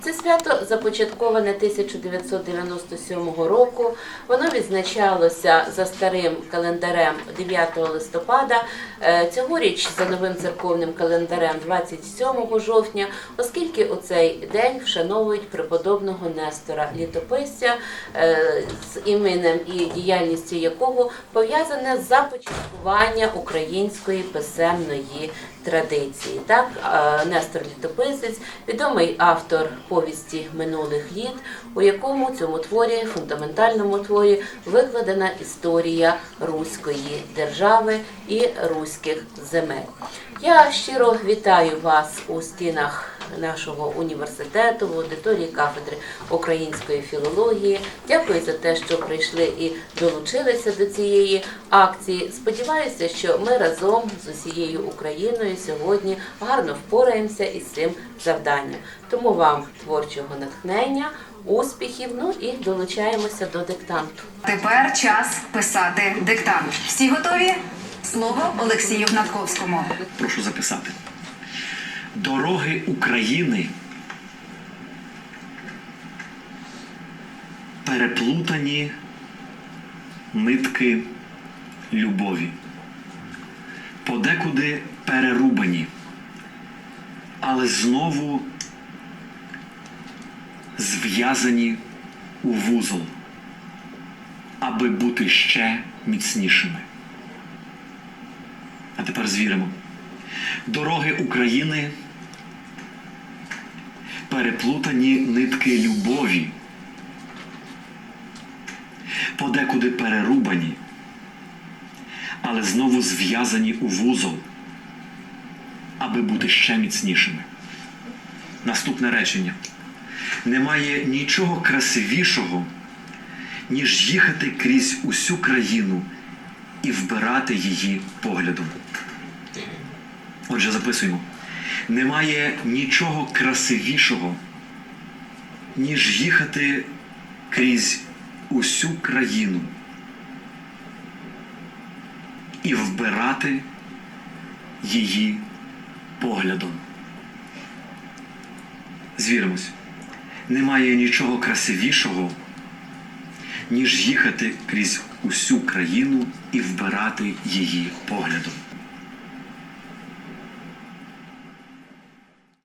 Це свято започатковане 1997 року. Воно відзначалося за старим календарем 9 листопада. Е, Цьогоріч за новим церковним календарем 27 жовтня, оскільки у цей день вшановують преподобного Нестора літописця, е, з іменем і діяльністю якого пов'язане започаткування української писемної традиції. Так, Нестор Літописець, відомий автор повісті минулих літ, у якому цьому творі, фундаментальному творі, викладена історія Руської держави і руських земель. Я щиро вітаю вас у стінах нашого університету, в аудиторії кафедри української філології. Дякую за те, що прийшли і долучилися до цієї акції. Сподіваюся, що ми разом з усією Україною сьогодні гарно впораємося із цим завданням. Тому вам творчого натхнення, успіхів, ну і долучаємося до диктанту. Тепер час писати диктант. Всі готові? Слово Олексію Гнатковському. Прошу записати. Дороги України переплутані нитки любові, подекуди перерубані, але знову зв'язані у вузол, аби бути ще міцнішими. А тепер звіримо. Дороги України переплутані нитки любові, подекуди перерубані, але знову зв'язані у вузол, аби бути ще міцнішими. Наступне речення. Немає нічого красивішого, ніж їхати крізь усю країну і вбирати її поглядом. Отже, записуємо. Немає нічого красивішого, ніж їхати крізь усю країну і вбирати її поглядом. Звіримось. Немає нічого красивішого, ніж їхати крізь усю країну і вбирати її поглядом.